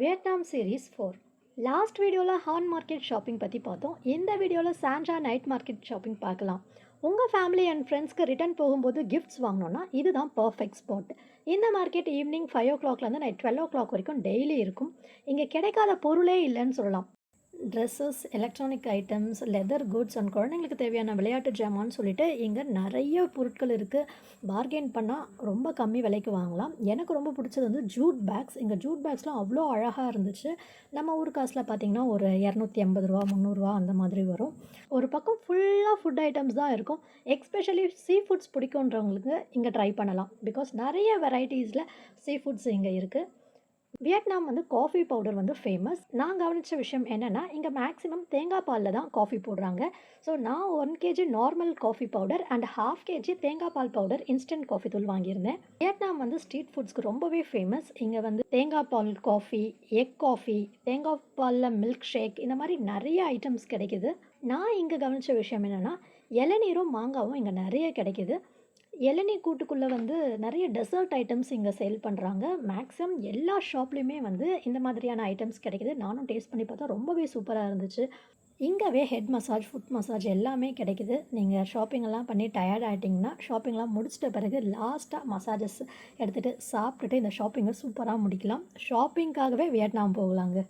Vietnam series four last வீடியோவில் Han market shopping பற்றி பார்த்தோம். இந்த வீடியோவில் சாண்ட்ரா நைட் மார்க்கெட் ஷாப்பிங் பார்க்கலாம். உங்கள் ஃபேமிலி அண்ட் ஃப்ரெண்ட்ஸ்க்கு ரிட்டர்ன் போகும்போது கிஃப்ட்ஸ் வாங்கினோன்னா இதுதான் பர்ஃபெக்ட் ஸ்பாட் இந்த மார்க்கெட் ஈவினிங் ஃபைவ் ஓ கிளாக்லேருந்து நைட் டுவெல் ஓ கிளாக் வரைக்கும் டெய்லி இருக்கும். இங்கே கிடைக்காத பொருளே இல்லைன்னு சொல்லலாம். Dresses electronic items leather goods and குழந்தைங்களுக்கு தேவையான விளையாட்டு ஜாமான்னு சொல்லிட்டு இங்கே நிறைய பொருட்கள் இருக்குது பார்கெயின் பண்ணால் ரொம்ப கம்மி விலைக்கு வாங்கலாம். எனக்கு ரொம்ப பிடிச்சது வந்து ஜூட் பேக்ஸ் இங்கே ஜூட் பேக்ஸ்லாம் அவ்வளோ அழகாக இருந்துச்சு. நம்ம ஊர் காசில் பார்த்தீங்கன்னா ஒரு இரநூத்தி ஐம்பது ரூபா முந்நூறுரூவா அந்த மாதிரி வரும். ஒரு பக்கம் ஃபுல்லாக ஃபுட் ஐட்டம்ஸ் தான் இருக்கும். எக்ஸ்பெஷலி சீ ஃபுட்ஸ் பிடிக்குன்றவங்களுக்கு இங்கே ட்ரை பண்ணலாம். பிகாஸ் நிறைய வெரைட்டிஸில் சீ ஃபுட்ஸ் இங்கே இருக்குது வியட்நாம் வந்து காஃபி பவுடர் வந்து ஃபேமஸ் நான் கவனித்த விஷயம் என்னென்னா இங்கே மேக்ஸிமம் தேங்காய் பாலில் தான் காஃபி போடுறாங்க. ஸோ நான் one KG normal coffee powder and half KG தேங்காய் பால் பவுடர் இன்ஸ்டன்ட் காஃபி தூள் வாங்கியிருந்தேன். வியட்நாம் வந்து ஸ்ட்ரீட் ஃபுட்ஸ்க்கு ரொம்பவே ஃபேமஸ் இங்கே வந்து தேங்காய் பால் காஃபி எக் காஃபி தேங்காய் பாலில் மில்க் ஷேக் இந்த மாதிரி நிறைய ஐட்டம்ஸ் கிடைக்குது. நான் இங்கே கவனித்த விஷயம் என்னென்னா இளநீரும் மாங்காவும் இங்கே நிறைய கிடைக்குது. இளநீ கூட்டுக்குள்ளே வந்து நிறைய டெசர்ட் ஐட்டம்ஸ் இங்கே சேல் பண்ணுறாங்க மேக்ஸிமம் எல்லா ஷாப்லேயுமே வந்து இந்த மாதிரியான ஐட்டம்ஸ் கிடைக்குது. நானும் டேஸ்ட் பண்ணி பார்த்தா ரொம்பவே சூப்பராக இருந்துச்சு. இங்கேவே ஹெட் மசாஜ் ஃபுட் மசாஜ் எல்லாமே கிடைக்குது. நீங்கள் ஷாப்பிங்கெல்லாம் பண்ணி டயர்ட் ஆகிட்டிங்கன்னா ஷாப்பிங்லாம் முடிச்சிட்ட பிறகு லாஸ்ட்டாக மசாஜஸ் எடுத்துகிட்டு சாப்பிட்டுட்டு இந்த ஷாப்பிங்கை சூப்பராக முடிக்கலாம். ஷாப்பிங்க்காகவே வியட்நாம் போகலாங்க.